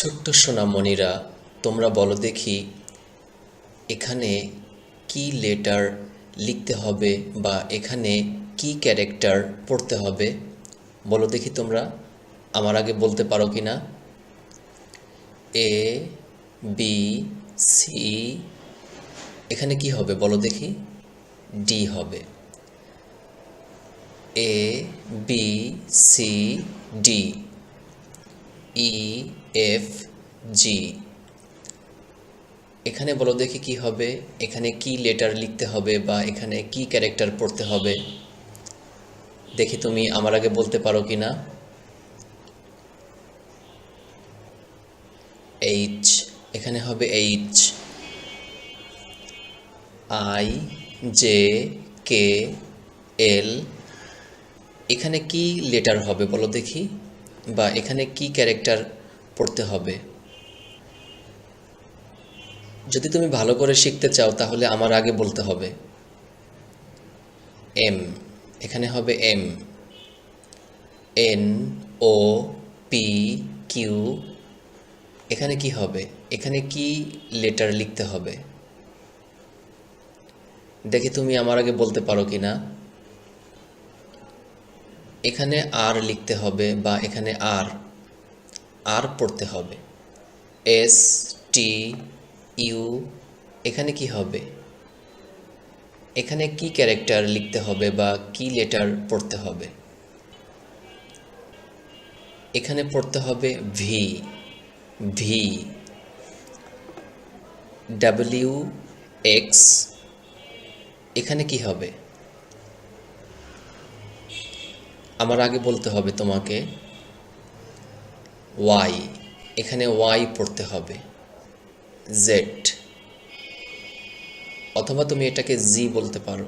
ছোট্ট সোনামণিরা তোমরা বলো দেখি, এখানে কি লেটার লিখতে হবে বা এখানে কি ক্যারেক্টার পড়তে হবে, বলো দেখি তোমরা, আমার আগে বলতে পারো কি না? এ বি সি এখানে কি হবে বলো দেখি? ডি হবে। A B C D E F G এখানে বলো দেখি কি হবে, এখানে কি লেটার লিখতে হবে বা এখানে কি ক্যারেক্টার পড়তে হবে। দেখি তুমি আমার আগে বলতে পারো কি না এইচ এখানে হবে H I J K L এখানে কি লেটার হবে বলো দেখি, বা এখানে কি ক্যারেক্টার পড়তে হবে। যদি তুমি ভালো করে শিখতে চাও, তাহলে আমার আগে বলতে হবে। এম, এখানে হবে M. N, O, P, Q. এখানে কি হবে? এখানে কি লেটার লিখতে হবে? দেখি তুমি আমার আগে বলতে পারো কি না। এখানে আর লিখতে হবে বা এখানে আর। আর পড়তে হবে। এস টি ইউ এখানে কি হবে? এখানে কি ক্যারেক্টার লিখতে হবে বা কি লেটার পড়তে হবে? এখানে পড়তে হবে ভি ভি ডাব্লিউ এক্স এখানে কি হবে? আমার আগে বলতে হবে তোমাকে ওয়াই। এখানে ওয়াই পড়তে হবে। জেড। অথবা তুমি এটাকে জি বলতে পারো।